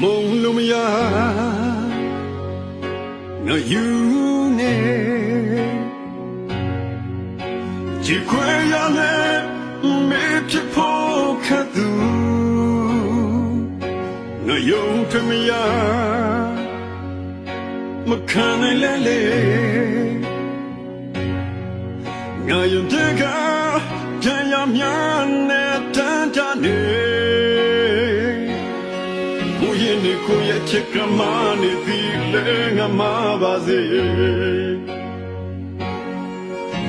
မရငါယူနေဒီခွေရနဲ့မေဖြစ်ဖို့ခတ်သူငါယုံထမရမခံနိုင်လဲလေငါယုံတဲ့ကကြံရ ကိုရဲ့ချက်ကမနေပြီလေငါမပါစေ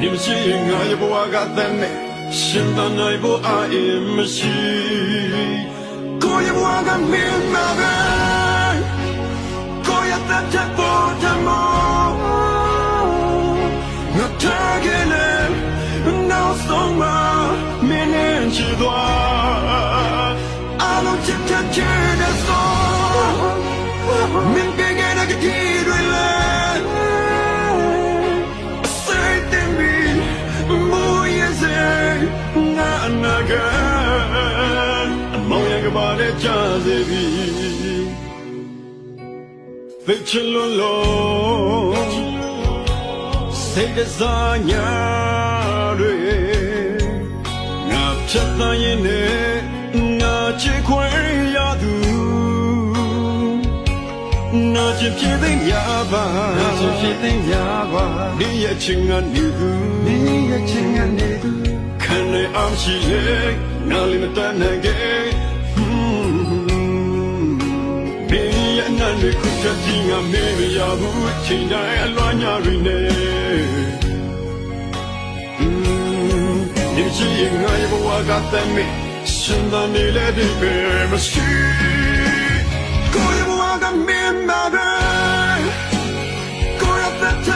ဒီမရှိရင်ငါရဲ့ဘဝကတည်းမဲ့ရှင်သန်နိုင်ဖို့အာအင်မရှိကိုရဲ့ဘဝကမင်းမပဲကိုရဲ့တဲ့ချက် cha se bi Ve chilo lo Say the zanya တွေငါဖြတ်သန်းရင်နဲ့ငါချစ်ခွင့်ရသူနာချစ်ဖြစ်သိရပါနာချစ်ဖြစ်သိရပါဒီရဲ့ချင်းကနေသူဒီရဲ့ချင်းကနေသူခံနေအောင်ရှိလေနားလေးမတတ်နိုင်ခဲ့ ယ်ရနန်တွေခုချက်ကြီးငါမေးမရဘူးချိန်တိုင်းအလွမ်းညာတွေနဲ့ဟွန်းဒီချီငါရဲ့ဘဝကတည်းကရှင်သာနေလေဒီပဲမရှိကိုရဲ့ဘဝကမင်းမပဲကိုရဲ့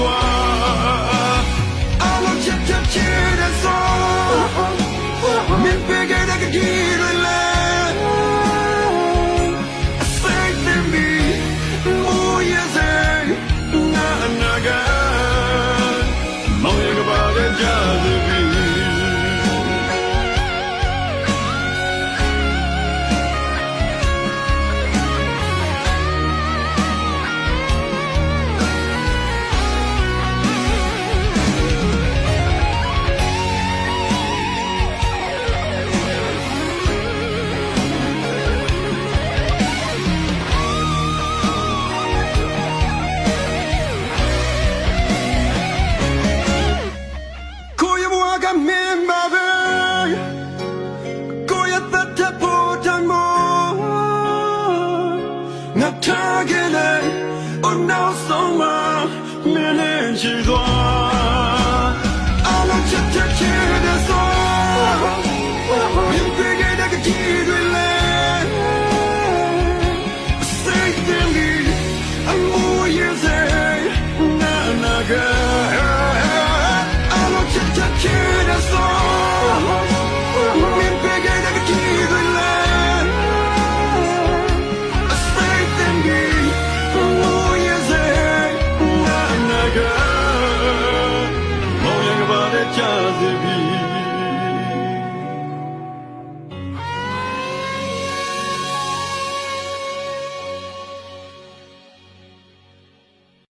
gloire. ဆုံးမမင်းနဲ့ချစ်သွား I want you to hear the song